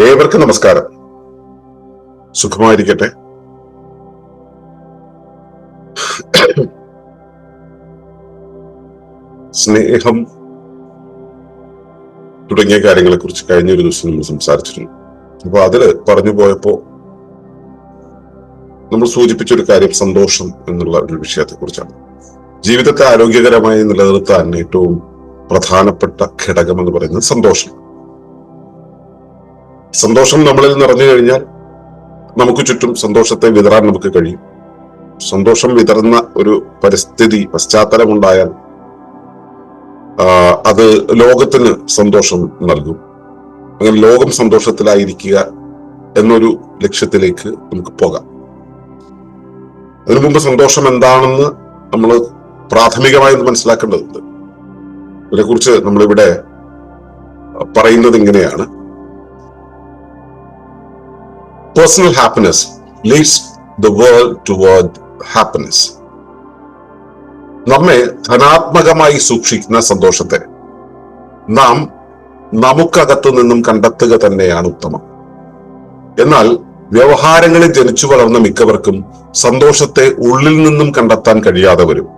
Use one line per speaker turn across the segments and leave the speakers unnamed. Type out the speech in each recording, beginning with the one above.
ഏവർക്കും നമസ്കാരം. സുഖമായിരിക്കട്ടെ. സ്നേഹം തുടങ്ങിയ കാര്യങ്ങളെ കുറിച്ച് കഴിഞ്ഞ ഒരു ദിവസം നമ്മൾ സംസാരിച്ചിരുന്നു. അപ്പൊ അതിൽ പറഞ്ഞു പോയപ്പോ നമ്മൾ സൂചിപ്പിച്ച ഒരു കാര്യം സന്തോഷം എന്നുള്ള ഒരു വിഷയത്തെ കുറിച്ചാണ് ജീവിതത്തെ ആരോഗ്യകരമായി നിലനിർത്താൻ ഏറ്റവും പ്രധാനപ്പെട്ട ഘടകം എന്ന് പറയുന്നത് സന്തോഷം. സന്തോഷം നമ്മളിൽ നിറഞ്ഞു കഴിഞ്ഞാൽ നമുക്ക് ചുറ്റും സന്തോഷത്തെ വിതറാൻ നമുക്ക് കഴിയും. സന്തോഷം വിതറുന്ന ഒരു പരിസ്ഥിതി പശ്ചാത്തലമുണ്ടായാൽ അത് ലോകത്തിന് സന്തോഷം നൽകും. അങ്ങനെ ലോകം സന്തോഷത്തിലായിരിക്കുക എന്നൊരു ലക്ഷ്യത്തിലേക്ക് നമുക്ക് പോകാം. അതിനു മുമ്പ് സന്തോഷം എന്താണെന്ന് നമ്മൾ പ്രാഥമികമായി ഒന്ന് മനസ്സിലാക്കേണ്ടതുണ്ട്. ഇതിനെക്കുറിച്ച് നമ്മളിവിടെ പറയുന്നത് ഇങ്ങനെയാണ്. Personal happiness leads the world toward happiness നമ്മെ ധനാത്മകമായി സൂക്ഷിക്കുന്ന സന്തോഷത്തെ നാം നമുക്കകത്തു നിന്നും കണ്ടെത്തുക തന്നെയാണ് ഉത്തമം. എന്നാൽ വ്യവഹാരങ്ങളിൽ ജനിച്ചു വളർന്ന മിക്കവർക്കും സന്തോഷത്തെ ഉള്ളിൽ നിന്നും കണ്ടെത്താൻ കഴിയാതെ വരും.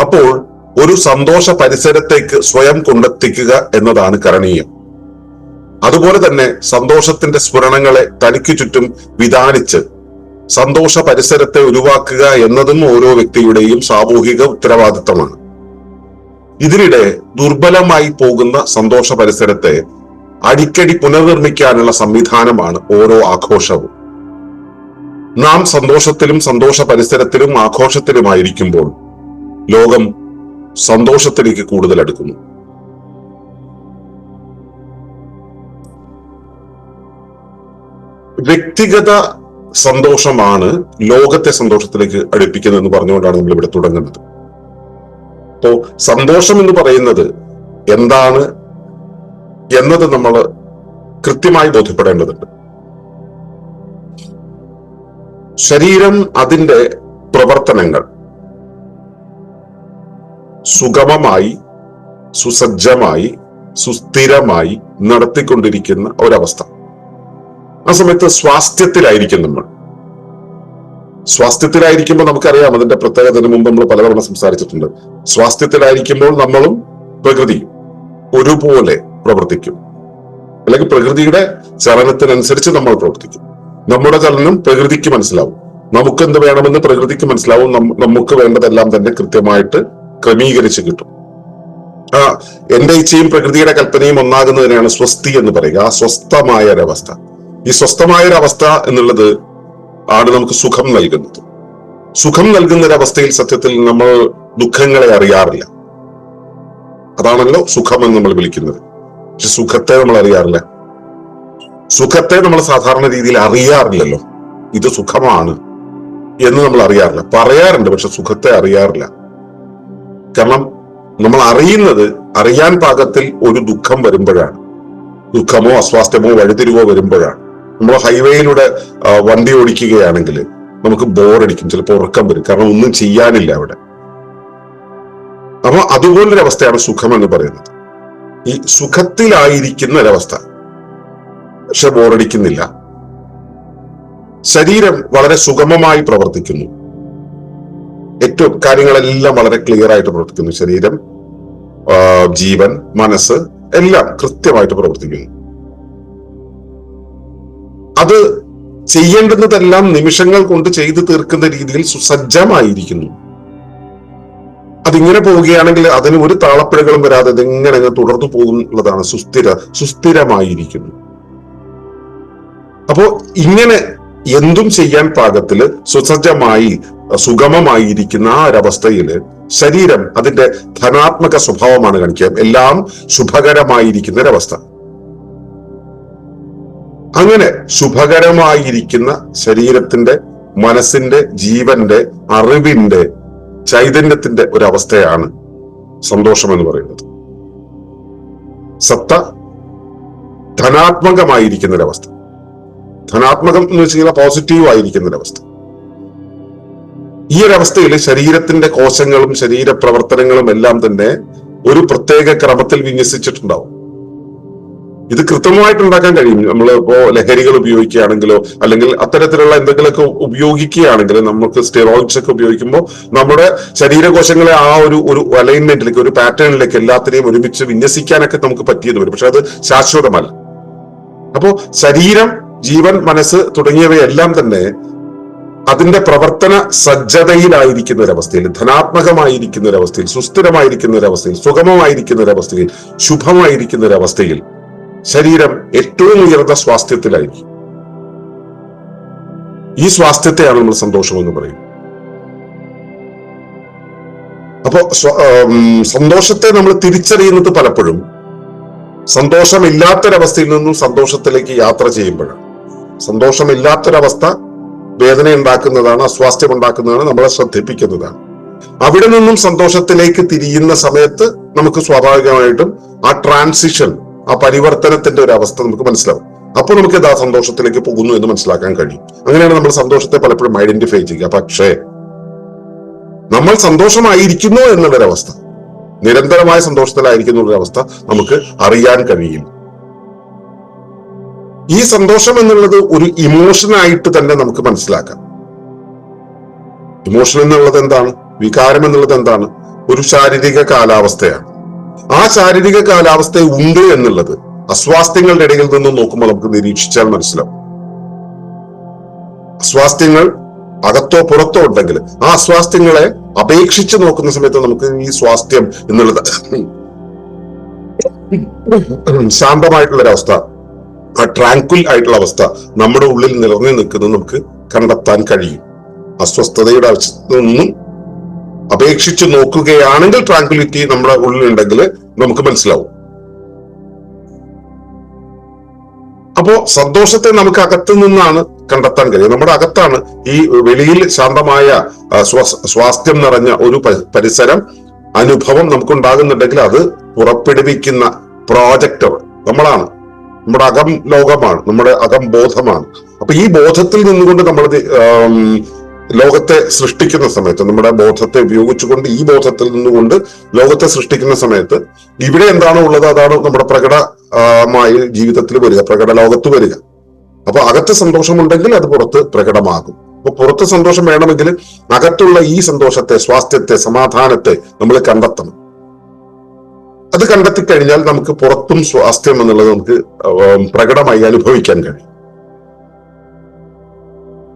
അപ്പോൾ ഒരു സന്തോഷ പരിസരത്തേക്ക് സ്വയം കൊണ്ടെത്തിക്കുക എന്നതാണ് കരണീയം. അതുപോലെ തന്നെ സന്തോഷത്തിന്റെ സ്ഫുരണങ്ങളെ തനിക്ക് ചുറ്റും വിധാനിച്ച് സന്തോഷ പരിസരത്തെ ഒഴിവാക്കുക എന്നതും ഓരോ വ്യക്തിയുടെയും സാമൂഹിക ഉത്തരവാദിത്തമാണ്. ഇതിനിടെ ദുർബലമായി പോകുന്ന സന്തോഷ പരിസരത്തെ അടിക്കടി പുനർനിർമ്മിക്കാനുള്ള സംവിധാനമാണ് ഓരോ ആഘോഷവും. നാം സന്തോഷത്തിലും സന്തോഷ പരിസരത്തിലും ആഘോഷത്തിലുമായിരിക്കുമ്പോൾ ലോകം സന്തോഷത്തിലേക്ക് കൂടുതൽ അടുക്കുന്നു. വ്യക്തിഗത സന്തോഷമാണ് ലോകത്തെ സന്തോഷത്തിലേക്ക് അടുപ്പിക്കുന്നത് എന്ന് പറഞ്ഞുകൊണ്ടാണ് നമ്മൾ ഇവിടെ തുടങ്ങുന്നത്. അപ്പോ സന്തോഷം എന്ന് പറയുന്നത് എന്താണ് എന്നത് നമ്മൾ കൃത്യമായി ബോധ്യപ്പെടേണ്ടതുണ്ട്. ശരീരം അതിന്റെ പ്രവർത്തനങ്ങൾ സുഗമമായി സുസജ്ജമായി സുസ്ഥിരമായി നടത്തിക്കൊണ്ടിരിക്കുന്ന ഒരവസ്ഥ. ആ സമയത്ത് സ്വാസ്ഥ്യത്തിലായിരിക്കും നമ്മൾ. സ്വാസ്ഥ്യത്തിലായിരിക്കുമ്പോൾ നമുക്കറിയാം അതിന്റെ പ്രത്യേകതന് മുമ്പ് നമ്മൾ പലതവണ സംസാരിച്ചിട്ടുണ്ട്. സ്വാസ്ഥ്യത്തിലായിരിക്കുമ്പോൾ നമ്മളും പ്രകൃതി ഒരുപോലെ പ്രവർത്തിക്കും. അല്ലെങ്കിൽ പ്രകൃതിയുടെ ചലനത്തിനനുസരിച്ച് നമ്മൾ പ്രവർത്തിക്കും. നമ്മുടെ ചലനം പ്രകൃതിക്ക് മനസ്സിലാവും. നമുക്ക് എന്ത് വേണമെന്ന് പ്രകൃതിക്ക് മനസ്സിലാവും. നമുക്ക് വേണ്ടതെല്ലാം തന്നെ കൃത്യമായിട്ട് ക്രമീകരിച്ച് കിട്ടും. ആ എന്റെ ഇച്ഛയും പ്രകൃതിയുടെ കൽപ്പനയും ഒന്നാകുന്നതിനാണ് സ്വസ്തി എന്ന് പറയുക. ആ സ്വസ്ഥമായ ഒരവസ്ഥ. ഈ സ്വസ്ഥമായ ഒരു അവസ്ഥ എന്നുള്ളത് ആണ് നമുക്ക് സുഖം നൽകുന്നത്. സുഖം നൽകുന്ന ഒരു അവസ്ഥയിൽ സത്യത്തിൽ നമ്മൾ ദുഃഖങ്ങളെ അറിയാറില്ല. അതാണല്ലോ സുഖം എന്ന് നമ്മൾ വിളിക്കുന്നത്. പക്ഷെ സുഖത്തെ നമ്മൾ അറിയാറില്ല. സുഖത്തെ നമ്മൾ സാധാരണ രീതിയിൽ അറിയാറില്ലല്ലോ. ഇത് സുഖമാണ് എന്ന് നമ്മൾ അറിയാറില്ല. പറയാറുണ്ട് പക്ഷെ സുഖത്തെ അറിയാറില്ല. കാരണം നമ്മൾ അറിയുന്നത് അറിയാൻ പാകത്തിൽ ഒരു ദുഃഖം വരുമ്പോഴാണ്. ദുഃഖമോ അസ്വാസ്ഥ്യമോ വഴിതിരിവോ വരുമ്പോഴാണ്. നമ്മൾ ഹൈവേയിലൂടെ വണ്ടി ഓടിക്കുകയാണെങ്കിൽ നമുക്ക് ബോറടിക്കും ചിലപ്പോൾ ഉറക്കം വരും. കാരണം ഒന്നും ചെയ്യാനില്ല അവിടെ. അപ്പൊ അതുപോലൊരു അവസ്ഥയാണ് സുഖം എന്ന് പറയുന്നത്. ഈ സുഖത്തിലായിരിക്കുന്ന ഒരവസ്ഥ പക്ഷെ ബോറടിക്കുന്നില്ല. ശരീരം വളരെ സുഗമമായി പ്രവർത്തിക്കുന്നു. ഏറ്റവും കാര്യങ്ങളെല്ലാം വളരെ ക്ലിയർ ആയിട്ട് പ്രവർത്തിക്കുന്നു. ശരീരം ജീവൻ മനസ്സ് എല്ലാം കൃത്യമായിട്ട് പ്രവർത്തിക്കുന്നു. അത് ചെയ്യേണ്ടുന്നതെല്ലാം നിമിഷങ്ങൾ കൊണ്ട് ചെയ്തു തീർക്കുന്ന രീതിയിൽ സുസജ്ജമായിരിക്കുന്നു. അതിങ്ങനെ പോവുകയാണെങ്കിൽ അതിന് ഒരു താളപ്പിഴകളും വരാതെ ഇതെങ്ങനെ തുടർന്നു എന്നുള്ളതാണ് സുസ്ഥിര സുസ്ഥിരമായിരിക്കുന്നു. അപ്പോ ഇങ്ങനെ എന്തും ചെയ്യാൻ പാകത്തിൽ സുസജ്ജമായി സുഗമമായിരിക്കുന്ന ആ ഒരവസ്ഥയിൽ ശരീരം അതിന്റെ ധനാത്മക സ്വഭാവമാണ് കാണിക്കുക. എല്ലാം ശുഭകരമായിരിക്കുന്ന ഒരവസ്ഥ അങ്ങനെ ശുഭകരമായിരിക്കുന്ന ശരീരത്തിന്റെ മനസ്സിന്റെ ജീവന്റെ അറിവിന്റെ ചൈതന്യത്തിന്റെ ഒരവസ്ഥയാണ് സന്തോഷം എന്ന് പറയുന്നത്. സത്ത ധനാത്മകമായിരിക്കുന്ന ഒരവസ്ഥ ധനാത്മകം എന്ന് വെച്ച് കഴിഞ്ഞാൽ പോസിറ്റീവ് ആയിരിക്കുന്ന ഒരവസ്ഥ ഈ ഒരവസ്ഥയിൽ ശരീരത്തിന്റെ കോശങ്ങളും ശരീരപ്രവർത്തനങ്ങളും എല്ലാം തന്നെ ഒരു പ്രത്യേക ക്രമത്തിൽ വിന്യസിച്ചിട്ടുണ്ടാവും. ഇത് കൃത്യമായിട്ട് ഉണ്ടാക്കാൻ കഴിയും. നമ്മൾ ഇപ്പോ ലഹരികൾ ഉപയോഗിക്കുകയാണെങ്കിലോ അല്ലെങ്കിൽ അത്തരത്തിലുള്ള എന്തെങ്കിലുമൊക്കെ ഉപയോഗിക്കുകയാണെങ്കിൽ നമുക്ക് സ്റ്റിറോയിഡ്സ് ഒക്കെ ഉപയോഗിക്കുമ്പോൾ നമ്മുടെ ശരീരകോശങ്ങളെ ആ ഒരു ഒരു അലൈൻമെന്റിലേക്ക് ഒരു പാറ്റേണിലേക്ക് എല്ലാത്തിനെയും ഒരുമിച്ച് വിന്യസിക്കാനൊക്കെ നമുക്ക് പറ്റിയത് വരും പക്ഷെ അത് ശാശ്വതമല്ല. അപ്പോ ശരീരം ജീവൻ മനസ്സ് തുടങ്ങിയവയെല്ലാം തന്നെ അതിന്റെ പ്രവർത്തന സജ്ജതയിലായിരിക്കുന്ന ഒരവസ്ഥയിൽ ധനാത്മകമായിരിക്കുന്ന ഒരവസ്ഥയിൽ സുസ്ഥിരമായിരിക്കുന്ന ഒരവസ്ഥയിൽ സുഗമമായിരിക്കുന്ന ഒരവസ്ഥയിൽ ശുഭമായിരിക്കുന്ന ഒരവസ്ഥയിൽ ശരീരം ഏറ്റവും ഉയർന്ന സ്വാസ്ഥ്യത്തിലായിരിക്കും. ഈ സ്വാസ്ഥ്യത്തെയാണ് നമ്മൾ സന്തോഷം എന്ന് പറയും. അപ്പോ സന്തോഷത്തെ നമ്മൾ തിരിച്ചറിയുന്നത് പലപ്പോഴും സന്തോഷമില്ലാത്തൊരവസ്ഥയിൽ നിന്നും സന്തോഷത്തിലേക്ക് യാത്ര ചെയ്യുമ്പോഴാണ്. സന്തോഷമില്ലാത്തൊരവസ്ഥ വേദന ഉണ്ടാക്കുന്നതാണ് അസ്വാസ്ഥ്യം ഉണ്ടാക്കുന്നതാണ് നമ്മളെ ശ്രദ്ധിപ്പിക്കുന്നതാണ്. അവിടെ നിന്നും സന്തോഷത്തിലേക്ക് തിരിയുന്ന സമയത്ത് നമുക്ക് സ്വാഭാവികമായിട്ടും ആ ട്രാൻസിഷൻ ആ പരിവർത്തനത്തിന്റെ ഒരു അവസ്ഥ നമുക്ക് മനസ്സിലാവും. അപ്പോൾ നമുക്ക് ഇതാ സന്തോഷത്തിലേക്ക് പോകുന്നു എന്ന് മനസ്സിലാക്കാൻ കഴിയും. അങ്ങനെയാണ് നമ്മൾ സന്തോഷത്തെ പലപ്പോഴും ഐഡന്റിഫൈ ചെയ്യുക. പക്ഷേ നമ്മൾ സന്തോഷമായിരിക്കുന്നു എന്നുള്ളൊരവസ്ഥ നിരന്തരമായ സന്തോഷത്തിലായിരിക്കുന്ന ഒരു അവസ്ഥ നമുക്ക് അറിയാൻ കഴിയും ഈ സന്തോഷം എന്നുള്ളത് ഒരു ഇമോഷനായിട്ട് തന്നെ നമുക്ക് മനസ്സിലാക്കാം. ഇമോഷൻ എന്നുള്ളത് എന്താണ്? വികാരം എന്നുള്ളത് എന്താണ്? ഒരു ശാരീരിക കാലാവസ്ഥയാണ്. ആ ശാരീരിക കാലാവസ്ഥ ഉണ്ട് എന്നുള്ളത് അസ്വാസ്ഥ്യങ്ങളുടെ ഇടയിൽ നിന്ന് നോക്കുമ്പോൾ നമുക്ക് നിരീക്ഷിച്ചാൽ മനസ്സിലാവും. അസ്വാസ്ഥ്യങ്ങൾ അകത്തോ പുറത്തോ ഉണ്ടെങ്കിൽ ആ അസ്വാസ്ഥ്യങ്ങളെ അപേക്ഷിച്ച് നോക്കുന്ന സമയത്ത് നമുക്ക് ഈ സ്വാസ്ഥ്യം എന്നുള്ളത് ശാന്തമായിട്ടുള്ള ഒരവസ്ഥ ആ ട്രാങ്ക്വിൽ ആയിട്ടുള്ള അവസ്ഥ നമ്മുടെ ഉള്ളിൽ നിറഞ്ഞു നിൽക്കുന്നത് നമുക്ക് കണ്ടെത്താൻ കഴിയും. അസ്വസ്ഥതയുടെ അവസ്ഥയൊന്നും അപേക്ഷിച്ച് നോക്കുകയാണെങ്കിൽ ട്രാങ്കുലിറ്റി നമ്മുടെ ഉള്ളിലുണ്ടെങ്കിൽ നമുക്ക് മനസ്സിലാവും. അപ്പോ സന്തോഷത്തെ നമുക്ക് അകത്ത് നിന്നാണ് കണ്ടെത്താൻ കഴിയും നമ്മുടെ അകത്താണ് ഈ വെളിയിൽ ശാന്തമായ സ്വാസ്ഥ്യം നിറഞ്ഞ ഒരു പരിസരം അനുഭവം നമുക്ക് ഉണ്ടാകുന്നുണ്ടെങ്കിൽ അത് പുറപ്പെടുവിക്കുന്ന പ്രോജക്ടർ നമ്മളാണ്. നമ്മുടെ അകം ലോകമാണ് നമ്മുടെ അകം ബോധമാണ്. അപ്പൊ ഈ ബോധത്തിൽ നിന്നുകൊണ്ട് നമ്മൾ ലോകത്തെ സൃഷ്ടിക്കുന്ന സമയത്ത് നമ്മുടെ ബോധത്തെ ഉപയോഗിച്ചുകൊണ്ട് ഈ ബോധത്തിൽ നിന്നുകൊണ്ട് ലോകത്തെ സൃഷ്ടിക്കുന്ന സമയത്ത് ഇവിടെ എന്താണോ ഉള്ളത്? അതാണ് നമ്മുടെ പ്രകടമായി ജീവിതത്തിൽ വരിക പ്രകട ലോകത്ത് വരിക. അപ്പൊ അകത്ത് സന്തോഷമുണ്ടെങ്കിൽ അത് പുറത്ത് പ്രകടമാകും. അപ്പൊ പുറത്ത് സന്തോഷം വേണമെങ്കിൽ അകത്തുള്ള ഈ സന്തോഷത്തെ സ്വാസ്ഥ്യത്തെ സമാധാനത്തെ നമ്മൾ കണ്ടെത്തണം. അത് കണ്ടെത്തി കഴിഞ്ഞാൽ നമുക്ക് പുറത്തും സ്വാസ്ഥ്യം എന്നുള്ളത് നമുക്ക് പ്രകടമായി അനുഭവിക്കാൻ കഴിയും.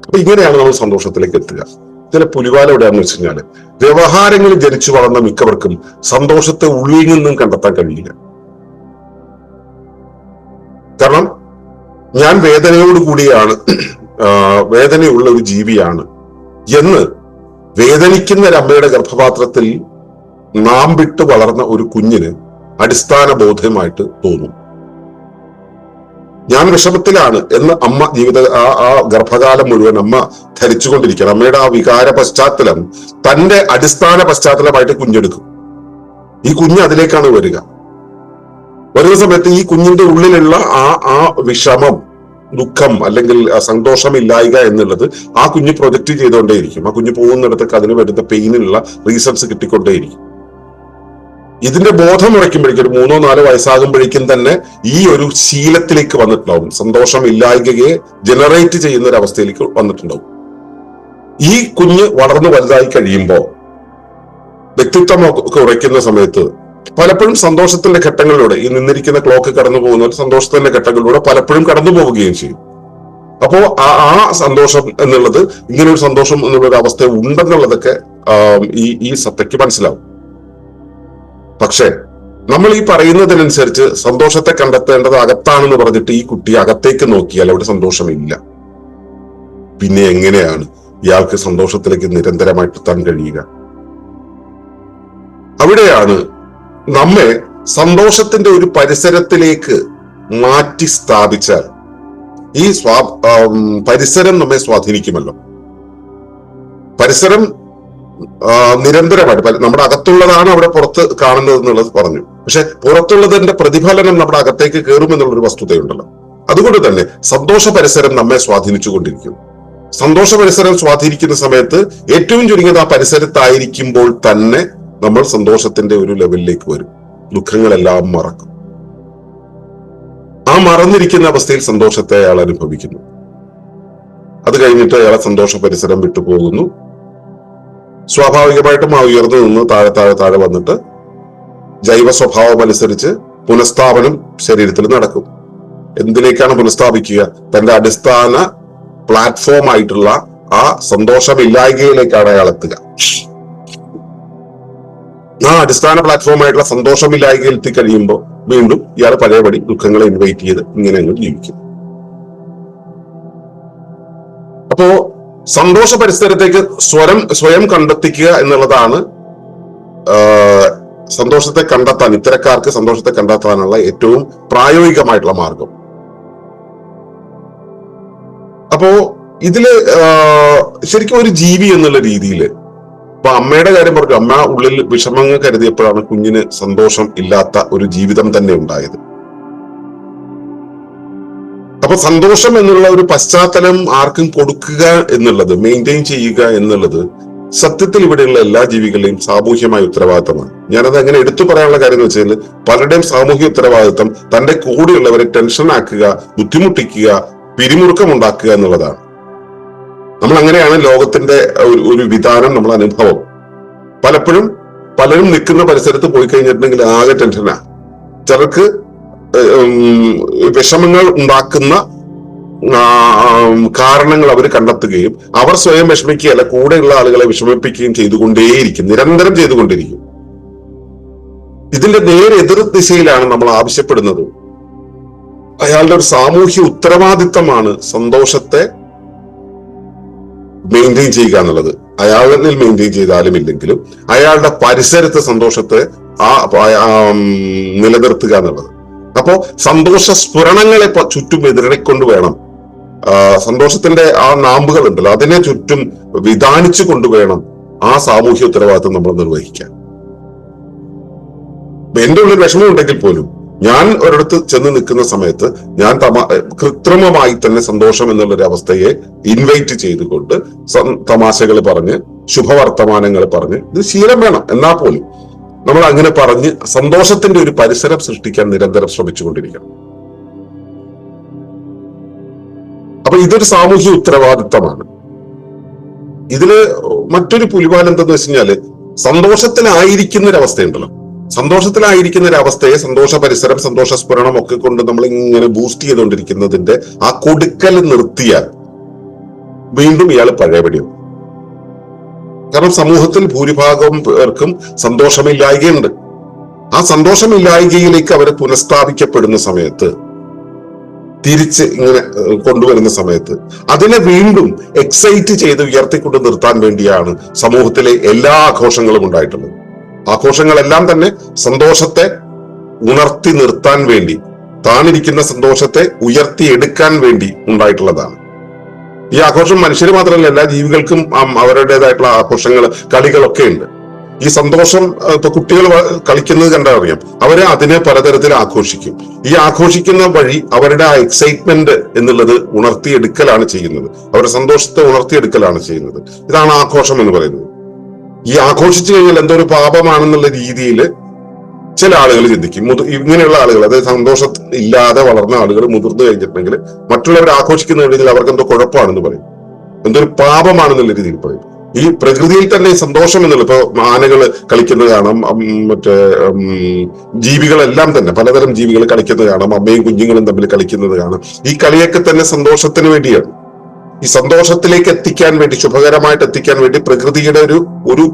അപ്പൊ ഇങ്ങനെയാണ് നമ്മൾ സന്തോഷത്തിലേക്ക് എത്തുക. ഇതിലെ പുലിവാല എവിടെയാണെന്ന് വെച്ച് കഴിഞ്ഞാൽ വ്യവഹാരങ്ങളിൽ ജനിച്ചു വളർന്ന മിക്കവർക്കും സന്തോഷത്തെ ഉള്ളിൽ നിന്നും കണ്ടെത്താൻ കഴിയില്ല. കാരണം ഞാൻ വേദനയോട് കൂടിയാണ് വേദനയുള്ള ഒരു ജീവിയാണ് എന്ന് വേദനിക്കുന്ന രമ്മയുടെ ഗർഭപാത്രത്തിൽ നാം വിട്ട് വളർന്ന ഒരു കുഞ്ഞിന് അടിസ്ഥാന ബോധ്യമായിട്ട് തോന്നും. ഞാൻ വിഷമത്തിലാണ് എന്ന് അമ്മ ജീവിത ആ ആ ഗർഭകാലം മുഴുവൻ അമ്മ ധരിച്ചുകൊണ്ടിരിക്കണം അമ്മയുടെ ആ വികാര പശ്ചാത്തലം തന്റെ അടിസ്ഥാന പശ്ചാത്തലമായിട്ട് കുഞ്ഞെടുക്കും. ഈ കുഞ്ഞ് അതിലേക്കാണ് വരിക. വരുന്ന സമയത്ത് ഈ കുഞ്ഞിന്റെ ഉള്ളിലുള്ള ആ ആ വിഷമം ദുഃഖം അല്ലെങ്കിൽ സന്തോഷമില്ലായ്ക എന്നുള്ളത് ആ കുഞ്ഞ് പ്രൊജക്ട് ചെയ്തുകൊണ്ടേയിരിക്കും. ആ കുഞ്ഞ് പോകുന്നിടത്തൊക്കെ അതിന് വരുന്ന പെയിനുള്ള റീസൺസ് കിട്ടിക്കൊണ്ടേയിരിക്കും. ഇതിന്റെ ബോധം ഉറയ്ക്കുമ്പോഴേക്കും ഒരു മൂന്നോ നാലോ വയസ്സാകുമ്പോഴേക്കും തന്നെ ഈ ഒരു ശീലത്തിലേക്ക് വന്നിട്ടുണ്ടാവും. സന്തോഷം ഇല്ലായ്കയെ ജനറേറ്റ് ചെയ്യുന്ന ഒരു അവസ്ഥയിലേക്ക് വന്നിട്ടുണ്ടാവും. ഈ കുഞ്ഞ് വളർന്നു വലുതായി കഴിയുമ്പോൾ വ്യക്തിത്വം ഒക്കെ ഉറയ്ക്കുന്ന സമയത്ത് പലപ്പോഴും സന്തോഷത്തിന്റെ ഘട്ടങ്ങളിലൂടെ ഈ നിന്നിരിക്കുന്ന ക്ലോക്ക് കടന്നു പോകുന്ന സന്തോഷത്തിന്റെ ഘട്ടങ്ങളിലൂടെ പലപ്പോഴും കടന്നു പോവുകയും ചെയ്യും. അപ്പോ ആ സന്തോഷം എന്നുള്ളത് ഇങ്ങനെ ഒരു സന്തോഷം എന്നുള്ള ഒരു അവസ്ഥ ഉണ്ടെന്നുള്ളതൊക്കെ ഈ ഈ സത്തയ്ക്ക് മനസ്സിലാവും. പക്ഷേ നമ്മൾ ഈ പറയുന്നതിനനുസരിച്ച് സന്തോഷത്തെ കണ്ടെത്തേണ്ടത് അകത്താണെന്ന് പറഞ്ഞിട്ട് ഈ കുട്ടി അകത്തേക്ക് നോക്കിയാൽ അവിടെ സന്തോഷമില്ല. പിന്നെ എങ്ങനെയാണ് ഇയാൾക്ക് സന്തോഷത്തിലേക്ക് നിരന്തരമായിട്ട് എത്താൻ കഴിയുക? അവിടെയാണ് നമ്മെ സന്തോഷത്തിന്റെ ഒരു പരിസരത്തിലേക്ക് മാറ്റി സ്ഥാപിച്ചാൽ ഈ സ്വാ പരിസരം നമ്മെ സ്വാധീനിക്കുമല്ലോ. പരിസരം നിരന്തരമായിട്ട്. നമ്മുടെ അകത്തുള്ളതാണ് അവിടെ പുറത്ത് കാണുന്നത് എന്നുള്ളത് പറഞ്ഞു. പക്ഷെ പുറത്തുള്ളതിന്റെ പ്രതിഫലനം നമ്മുടെ അകത്തേക്ക് കയറും എന്നുള്ളൊരു വസ്തുതയുണ്ടല്ലോ. അതുകൊണ്ട് തന്നെ സന്തോഷ പരിസരം നമ്മെ സ്വാധീനിച്ചു കൊണ്ടിരിക്കുന്നു സന്തോഷ പരിസരം സ്വാധീനിക്കുന്ന സമയത്ത് ഏറ്റവും ചുരുങ്ങിയത് ആ പരിസരത്തായിരിക്കുമ്പോൾ തന്നെ നമ്മൾ സന്തോഷത്തിന്റെ ഒരു ലെവലിലേക്ക് വരും. ദുഃഖങ്ങളെല്ലാം മറക്കും. ആ മറന്നിരിക്കുന്ന അവസ്ഥയിൽ സന്തോഷത്തെ അയാൾ അനുഭവിക്കുന്നു. അത് കഴിഞ്ഞിട്ട് അയാളെ സന്തോഷ പരിസരം വിട്ടുപോകുന്നു. സ്വാഭാവികമായിട്ടും ആ ഉയർന്നു നിന്ന് താഴെ താഴെ താഴെ വന്നിട്ട് ജൈവ സ്വഭാവം അനുസരിച്ച് പുനഃസ്ഥാപനം ശരീരത്തിൽ നടക്കും. എന്തിലേക്കാണ് പുനഃസ്ഥാപിക്കുക? തന്റെ അടിസ്ഥാന പ്ലാറ്റ്ഫോം ആയിട്ടുള്ള ആ സന്തോഷമില്ലായ്കയിലേക്കാണ് അയാൾ എത്തുക. ആ അടിസ്ഥാന പ്ലാറ്റ്ഫോം ആയിട്ടുള്ള സന്തോഷമില്ലായ്കയിൽ എത്തിക്കഴിയുമ്പോൾ വീണ്ടും ഇയാൾ പഴയപടി ദുഃഖങ്ങളെ ഇൻവൈറ്റ് ചെയ്ത് ഇങ്ങനെ അങ്ങ് ജീവിക്കും. അപ്പോ സന്തോഷ പരിസരത്തേക്ക് സ്വരം സ്വയം കണ്ടെത്തിക്കുക എന്നുള്ളതാണ് സന്തോഷത്തെ കണ്ടെത്താൻ ഇത്തരക്കാർക്ക് സന്തോഷത്തെ കണ്ടെത്താനുള്ള ഏറ്റവും പ്രായോഗികമായിട്ടുള്ള മാർഗം. അപ്പോ ഇതിൽ ശരിക്കും ഒരു ജീവി എന്നുള്ള രീതിയിൽ ഇപ്പൊ അമ്മയുടെ കാര്യം പറഞ്ഞു അമ്മ ഉള്ളിൽ വിഷമങ്ങൾ കരുതിയപ്പോഴാണ് കുഞ്ഞിന് സന്തോഷം ഇല്ലാത്ത ഒരു ജീവിതം തന്നെ ഉണ്ടായത്. അപ്പൊ സന്തോഷം എന്നുള്ള ഒരു പശ്ചാത്തലം ആർക്കും കൊടുക്കുക എന്നുള്ളത് മെയിന്റെയിൻ ചെയ്യുക എന്നുള്ളത് സത്യത്തിൽ ഇവിടെയുള്ള എല്ലാ ജീവികളുടെയും സാമൂഹ്യമായ ഉത്തരവാദിത്തമാണ്. ഞാനത് അങ്ങനെ എടുത്തു പറയാനുള്ള കാര്യം എന്ന് വെച്ചാൽ പലരുടെയും സാമൂഹ്യ ഉത്തരവാദിത്തം തന്റെ കൂടെയുള്ളവരെ ടെൻഷൻ ആക്കുക ബുദ്ധിമുട്ടിക്കുക പിരിമുറുക്കം ഉണ്ടാക്കുക എന്നുള്ളതാണ്. നമ്മൾ അങ്ങനെയാണ് ലോകത്തിന്റെ ഒരു വിധാനം നമ്മൾ അനുഭവം. പലപ്പോഴും പലരും നിൽക്കുന്ന പരിസരത്ത് പോയി കഴിഞ്ഞിട്ടുണ്ടെങ്കിൽ ആകെ ടെൻഷനാണ് ചിലർക്ക് വിഷമങ്ങൾ ഉണ്ടാക്കുന്ന കാരണങ്ങൾ അവർ കണ്ടെത്തുകയും അവർ സ്വയം വിഷമിക്കുകയല്ല കൂടെയുള്ള ആളുകളെ വിഷമിപ്പിക്കുകയും ചെയ്തുകൊണ്ടേയിരിക്കും നിരന്തരം ചെയ്തുകൊണ്ടിരിക്കും. ഇതിന്റെ നേരെ എതിർ ദിശയിലാണ് നമ്മൾ ആവശ്യപ്പെടുന്നത്. അയാളുടെ ഒരു സാമൂഹ്യ ഉത്തരവാദിത്തമാണ് സന്തോഷത്തെ മെയിന്റെയിൻ ചെയ്യുക എന്നുള്ളത്. അയാളിൽ മെയിന്റെയിൻ ചെയ്താലും ഇല്ലെങ്കിലും അയാളുടെ പരിസരത്തെ സന്തോഷത്തെ ആ, നിലനിർത്തുക എന്നുള്ളത്. അപ്പോ സന്തോഷ സ്ഫുരണങ്ങളെ ചുറ്റും എതിരടിക്കൊണ്ട് വേണം. സന്തോഷത്തിന്റെ ആ നാമ്പുകൾ ഉണ്ടല്ലോ അതിനെ ചുറ്റും വിധാനിച്ചു കൊണ്ടുവേണം ആ സാമൂഹ്യ ഉത്തരവാദിത്വം നമ്മൾ നിർവഹിക്കാൻ. എന്റെ ഉള്ളിൽ വിഷമം ഉണ്ടെങ്കിൽ പോലും ഞാൻ ഒരിടത്ത് ചെന്ന് നിൽക്കുന്ന സമയത്ത് ഞാൻ തമാ കൃത്രിമമായി തന്നെ സന്തോഷം എന്നുള്ളൊരു അവസ്ഥയെ ഇൻവൈറ്റ് ചെയ്തുകൊണ്ട് തമാശകൾ പറഞ്ഞ് ശുഭവർത്തമാനങ്ങൾ പറഞ്ഞ് ഇത് ശീലം വേണം എന്നാ പോലും നമ്മൾ അങ്ങനെ പറഞ്ഞ് സന്തോഷത്തിന്റെ ഒരു പരിസരം സൃഷ്ടിക്കാൻ നിരന്തരം ശ്രമിച്ചുകൊണ്ടിരിക്കണം. അപ്പൊ ഇതൊരു സാമൂഹ്യ ഉത്തരവാദിത്തമാണ്. ഇതിൽ മറ്റൊരു പുലിവാൻ എന്തെന്ന് വെച്ച് കഴിഞ്ഞാൽ സന്തോഷത്തിലായിരിക്കുന്ന ഒരു അവസ്ഥയുണ്ടല്ലോ സന്തോഷത്തിലായിരിക്കുന്ന ഒരു അവസ്ഥയെ സന്തോഷ പരിസരം സന്തോഷ സ്ഫുരണം ഒക്കെ കൊണ്ട് നമ്മൾ ഇങ്ങനെ ബൂസ്റ്റ് ചെയ്തുകൊണ്ടിരിക്കുന്നതിന്റെ ആ കൊടുക്കൽ നിർത്തിയാൽ വീണ്ടും ഇയാൾ പഴയപടിയാവും കാരണം സമൂഹത്തിൽ ഭൂരിഭാഗം പേർക്കും സന്തോഷമില്ലായ്കയുണ്ട്. ആ സന്തോഷമില്ലായ്കയിലേക്ക് അവരെ പുനഃസ്ഥാപിക്കപ്പെടുന്ന സമയത്ത് തിരിച്ച് ഇങ്ങനെ കൊണ്ടുവരുന്ന സമയത്ത് അതിനെ വീണ്ടും എക്സൈറ്റ് ചെയ്ത് ഉയർത്തിക്കൊണ്ട് നിർത്താൻ വേണ്ടിയാണ് സമൂഹത്തിലെ എല്ലാ ആഘോഷങ്ങളും ഉണ്ടായിട്ടുള്ളത്. ആഘോഷങ്ങളെല്ലാം തന്നെ സന്തോഷത്തെ ഉണർത്തി നിർത്താൻ വേണ്ടി താനിരിക്കുന്ന സന്തോഷത്തെ ഉയർത്തിയെടുക്കാൻ വേണ്ടി ഉണ്ടായിട്ടുള്ളതാണ്. ഈ ആഘോഷം മനുഷ്യർ മാത്രമല്ല എല്ലാ ജീവികൾക്കും അവരുടേതായിട്ടുള്ള ആഘോഷങ്ങൾ കളികളൊക്കെ ഉണ്ട്. ഈ സന്തോഷം ഇപ്പൊ കുട്ടികൾ കളിക്കുന്നത് കണ്ടാൽ അറിയാം. അവർ അതിനെ പലതരത്തിൽ ആഘോഷിക്കും. ഈ ആഘോഷിക്കുന്ന വഴി അവരുടെ ആ എക്സൈറ്റ്മെന്റ് എന്നുള്ളത് ഉണർത്തിയെടുക്കലാണ് ചെയ്യുന്നത്. അവരുടെ സന്തോഷത്തെ ഉണർത്തിയെടുക്കലാണ് ചെയ്യുന്നത്. ഇതാണ് ആഘോഷം എന്ന് പറയുന്നത്. ഈ ആഘോഷിച്ചു കഴിഞ്ഞാൽ എന്തോ ഒരു പാപമാണെന്നുള്ള രീതിയിൽ ചില ആളുകൾ ചിന്തിക്കും. ഇങ്ങനെയുള്ള ആളുകൾ അതായത് സന്തോഷം ഇല്ലാതെ വളർന്ന ആളുകൾ മുതിർന്നു കഴിഞ്ഞിട്ടുണ്ടെങ്കിൽ മറ്റുള്ളവർ ആഘോഷിക്കുന്ന കഴിഞ്ഞാൽ അവർക്ക് എന്തോ കുഴപ്പമാണെന്ന് പറയും. എന്തോ ഒരു പാപമാണെന്നുള്ള രീതിയിൽ പറയും. ഈ പ്രകൃതിയിൽ തന്നെ സന്തോഷം എന്നുള്ളത് ഇപ്പൊ ആനകൾ കളിക്കുന്നത് കാണാം മറ്റേ ജീവികളെല്ലാം തന്നെ പലതരം ജീവികൾ കളിക്കുന്നത് കാണാം അമ്മയും കുഞ്ഞുങ്ങളും തമ്മിൽ കളിക്കുന്നത് കാണാം. ഈ കളിയൊക്കെ തന്നെ സന്തോഷത്തിന് വേണ്ടിയാണ്. ഈ സന്തോഷത്തിലേക്ക് എത്തിക്കാൻ വേണ്ടി ശുഭകരമായിട്ട് എത്തിക്കാൻ വേണ്ടി പ്രകൃതിയുടെ ഒരു ഒരു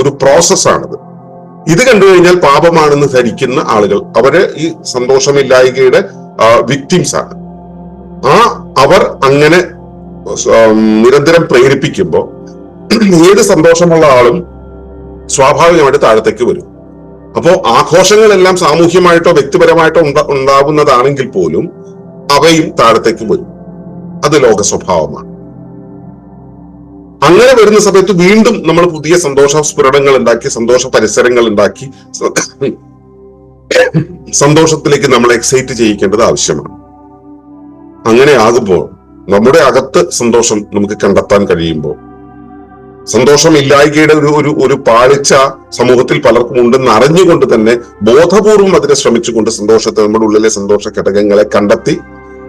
ഒരു പ്രോസസ്സാണിത് ഇത് കണ്ടു കഴിഞ്ഞാൽ പാപമാണെന്ന് ധരിക്കുന്ന ആളുകൾ അവർ ഈ സന്തോഷമില്ലായ്കയുടെ വിക്ടിംസ് ആണ്. ആ അവർ അങ്ങനെ നിരന്തരം പ്രേരിപ്പിക്കുമ്പോൾ ഏത് സന്തോഷമുള്ള ആളും സ്വാഭാവികമായിട്ട് താഴത്തേക്ക് വരും. അപ്പോ ആഘോഷങ്ങളെല്ലാം സാമൂഹ്യമായിട്ടോ വ്യക്തിപരമായിട്ടോ ഉണ്ടാ- ഉണ്ടാവുന്നതാണെങ്കിൽ പോലും അവയും താഴത്തേക്ക് വരും. അത് ലോക സ്വഭാവമാണ്. അങ്ങനെ വരുന്ന സമയത്ത് വീണ്ടും നമ്മൾ പുതിയ സന്തോഷ സ്ഫുരണങ്ങൾ ഉണ്ടാക്കി സന്തോഷ പരിസരങ്ങൾ ഉണ്ടാക്കി സന്തോഷത്തിലേക്ക് നമ്മൾ എക്സൈറ്റ് ചെയ്യിക്കേണ്ടത് ആവശ്യമാണ്. അങ്ങനെ ആകുമ്പോൾ നമ്മുടെ അകത്ത് സന്തോഷം നമുക്ക് കണ്ടെത്താൻ കഴിയുമ്പോൾ സന്തോഷം ഇല്ലായ്കയുടെ ഒരു ഒരു ഒരു പാളിച്ച സമൂഹത്തിൽ പലർക്കും ഉണ്ടെന്ന് അറിഞ്ഞുകൊണ്ട് തന്നെ ബോധപൂർവം അതിനെ ശ്രമിച്ചുകൊണ്ട് സന്തോഷത്തെ നമ്മുടെ ഉള്ളിലെ സന്തോഷ ഘടകങ്ങളെ കണ്ടെത്തി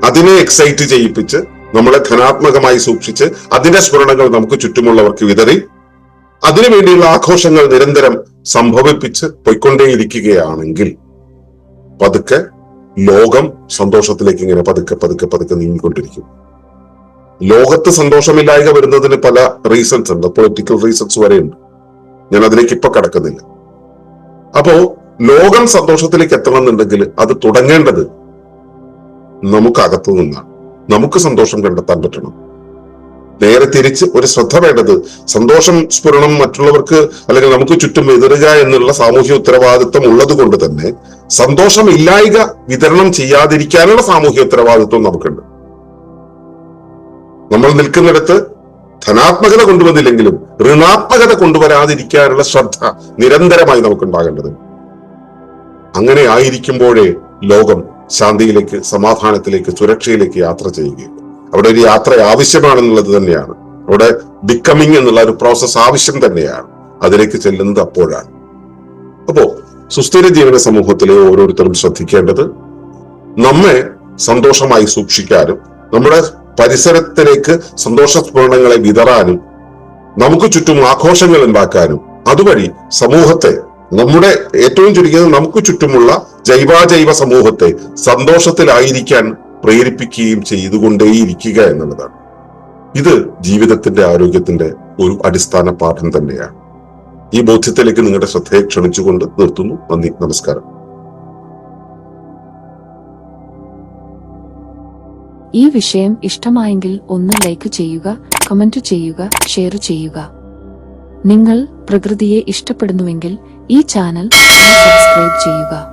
അതിനെ എക്സൈറ്റ് ചെയ്യിപ്പിച്ച് നമ്മളെ ധനാത്മകമായി സൂക്ഷിച്ച് അതിന്റെ സ്മരണകൾ നമുക്ക് ചുറ്റുമുള്ളവർക്ക് വിതറി അതിനുവേണ്ടിയുള്ള ആഘോഷങ്ങൾ നിരന്തരം സംഭവിപ്പിച്ച് പൊയ്ക്കൊണ്ടേയിരിക്കുകയാണെങ്കിൽ പതുക്കെ ലോകം സന്തോഷത്തിലേക്ക് ഇങ്ങനെ പതുക്കെ പതുക്കെ പതുക്കെ നീങ്ങിക്കൊണ്ടിരിക്കും. ലോകത്ത് സന്തോഷമില്ലായ്മ വരുന്നതിന് പല റീസൺസ് ഉണ്ട്. പൊളിറ്റിക്കൽ റീസൺസ് വരെ ഉണ്ട് ഞാൻ അതിലേക്ക് ഇപ്പൊ കടക്കുന്നില്ല. അപ്പോ ലോകം സന്തോഷത്തിലേക്ക് എത്തണമെന്നുണ്ടെങ്കിൽ അത് തുടങ്ങേണ്ടത് നമുക്കകത്തു നിന്നാണ്. നമുക്ക് സന്തോഷം കണ്ടെത്താൻ പറ്റണം. നേരെ തിരിച്ച് ഒരു ശ്രദ്ധ വേണ്ടത് സന്തോഷം സ്ഫുരണം മറ്റുള്ളവർക്ക് അല്ലെങ്കിൽ നമുക്ക് ചുറ്റും എതിരുക എന്നുള്ള സാമൂഹ്യ ഉത്തരവാദിത്വം ഉള്ളത് കൊണ്ട് തന്നെ സന്തോഷം ഇല്ലായ്ക വിതരണം ചെയ്യാതിരിക്കാനുള്ള സാമൂഹ്യ ഉത്തരവാദിത്വം നമുക്കുണ്ട്. നമ്മൾ നിൽക്കുന്നിടത്ത് ധനാത്മകത കൊണ്ടുവന്നില്ലെങ്കിലും ഋണാത്മകത കൊണ്ടുവരാതിരിക്കാനുള്ള ശ്രദ്ധ നിരന്തരമായി നമുക്കുണ്ടാകേണ്ടത് അങ്ങനെ ആയിരിക്കുമ്പോഴേ ലോകം ശാന്തിയിലേക്ക് സമാധാനത്തിലേക്ക് സുരക്ഷയിലേക്ക് യാത്ര ചെയ്യുക അവിടെ ഒരു യാത്ര ആവശ്യമാണെന്നുള്ളത് തന്നെയാണ്. അവിടെ ബിക്കമിങ് എന്നുള്ള ഒരു പ്രോസസ് ആവശ്യം തന്നെയാണ്. അതിലേക്ക് ചെല്ലുന്നത് അപ്പോഴാണ്. അപ്പോ സുസ്ഥിര ജീവന സമൂഹത്തിലെ ഓരോരുത്തരും ശ്രദ്ധിക്കേണ്ടത് നമ്മെ സന്തോഷമായി സൂക്ഷിക്കാനും നമ്മുടെ പരിസരത്തിലേക്ക് സന്തോഷ സ്ഫുരണങ്ങളെ വിതറാനും നമുക്ക് ചുറ്റും ആഘോഷങ്ങൾ ഉണ്ടാക്കാനും അതുവഴി സമൂഹത്തെ നമ്മുടെ ഏറ്റവും ചുരുക്കിയത് നമുക്ക് ചുറ്റുമുള്ള ജൈവാജൈവ സമൂഹത്തെ സന്തോഷത്തിലായിരിക്കാൻ പ്രേരിപ്പിക്കുകയും ചെയ്തുകൊണ്ടേയിരിക്കുക എന്നുള്ളതാണ്. ഇത് ജീവിതത്തിന്റെ ആരോഗ്യത്തിന്റെ ഒരു അടിസ്ഥാന പാഠം തന്നെയാണ്. ഈ ബോധ്യത്തിലേക്ക് നിങ്ങളുടെ ശ്രദ്ധയെ ക്ഷണിച്ചുകൊണ്ട് നിർത്തുന്നു. നന്ദി നമസ്കാരം.
ഈ വിഷയം ഇഷ്ടമായെങ്കിൽ ഒന്ന് ലൈക്ക് ചെയ്യുക കമന്റ് ചെയ്യുക ഷെയർ ചെയ്യുക. നിങ്ങൾ പ്രകൃതിയെ ഇഷ്ടപ്പെടുന്നുവെങ്കിൽ ഈ ചാനൽ സബ്സ്ക്രൈബ് ചെയ്യുക.